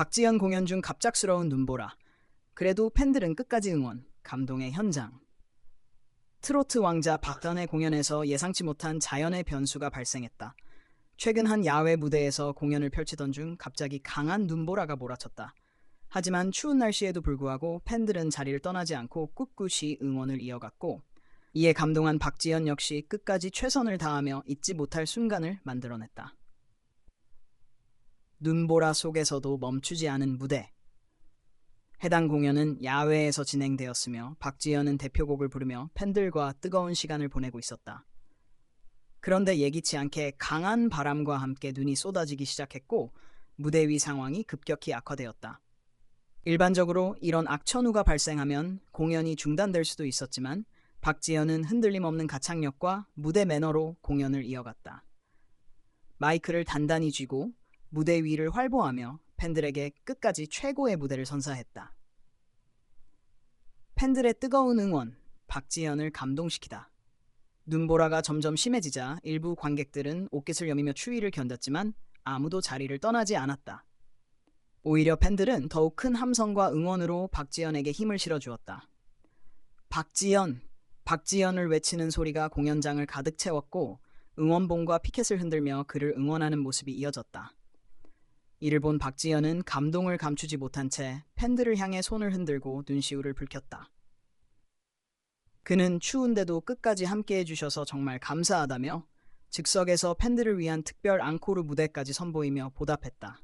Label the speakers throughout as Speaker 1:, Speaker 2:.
Speaker 1: 박지현 공연 중 갑작스러운 눈보라. 그래도 팬들은 끝까지 응원, 감동의 현장. 트로트 왕자 박단의 공연에서 예상치 못한 자연의 변수가 발생했다. 최근 한 야외 무대에서 공연을 펼치던 중 갑자기 강한 눈보라가 몰아쳤다. 하지만 추운 날씨에도 불구하고 팬들은 자리를 떠나지 않고 꿋꿋이 응원을 이어갔고 이에 감동한 박지현 역시 끝까지 최선을 다하며 잊지 못할 순간을 만들어냈다. 눈보라 속에서도 멈추지 않은 무대. 해당 공연은 야외에서 진행되었으며 박지현은 대표곡을 부르며 팬들과 뜨거운 시간을 보내고 있었다. 그런데 예기치 않게 강한 바람과 함께 눈이 쏟아지기 시작했고 무대 위 상황이 급격히 악화되었다. 일반적으로 이런 악천후가 발생하면 공연이 중단될 수도 있었지만 박지현은 흔들림 없는 가창력과 무대 매너로 공연을 이어갔다. 마이크를 단단히 쥐고 무대 위를 활보하며 팬들에게 끝까지 최고의 무대를 선사했다. 팬들의 뜨거운 응원, 박지현을 감동시키다. 눈보라가 점점 심해지자 일부 관객들은 옷깃을 여미며 추위를 견뎠지만 아무도 자리를 떠나지 않았다. 오히려 팬들은 더욱 큰 함성과 응원으로 박지현에게 힘을 실어주었다. 박지현, 박지현을 외치는 소리가 공연장을 가득 채웠고 응원봉과 피켓을 흔들며 그를 응원하는 모습이 이어졌다. 이를 본 박지현은 감동을 감추지 못한 채 팬들을 향해 손을 흔들고 눈시울을 붉혔다. 그는 추운데도 끝까지 함께 해 주셔서 정말 감사하다며 즉석에서 팬들을 위한 특별 앙코르 무대까지 선보이며 보답했다.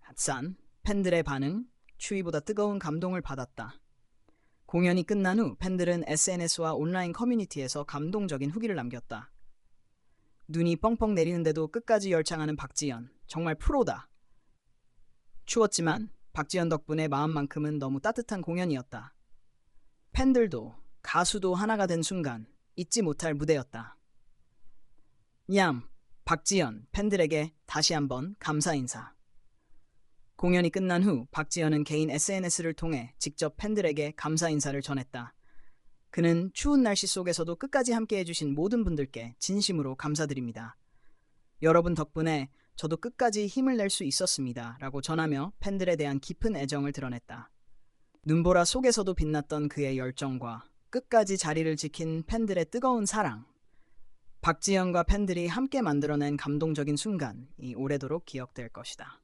Speaker 1: 핫산, 팬들의 반응, 추위보다 뜨거운 감동을 받았다. 공연이 끝난 후 팬들은 SNS와 온라인 커뮤니티에서 감동적인 후기를 남겼다. 눈이 뻥뻥 내리는데도 끝까지 열창하는 박지연. 정말 프로다. 추웠지만 박지연 덕분에 마음만큼은 너무 따뜻한 공연이었다. 팬들도 가수도 하나가 된 순간 잊지 못할 무대였다. 냠, 박지연 팬들에게 다시 한번 감사 인사. 공연이 끝난 후 박지연은 개인 SNS를 통해 직접 팬들에게 감사 인사를 전했다. 그는 추운 날씨 속에서도 끝까지 함께 해주신 모든 분들께 진심으로 감사드립니다. 여러분 덕분에 저도 끝까지 힘을 낼 수 있었습니다. 라고 전하며 팬들에 대한 깊은 애정을 드러냈다. 눈보라 속에서도 빛났던 그의 열정과 끝까지 자리를 지킨 팬들의 뜨거운 사랑. 박지현과 팬들이 함께 만들어낸 감동적인 순간이 오래도록 기억될 것이다.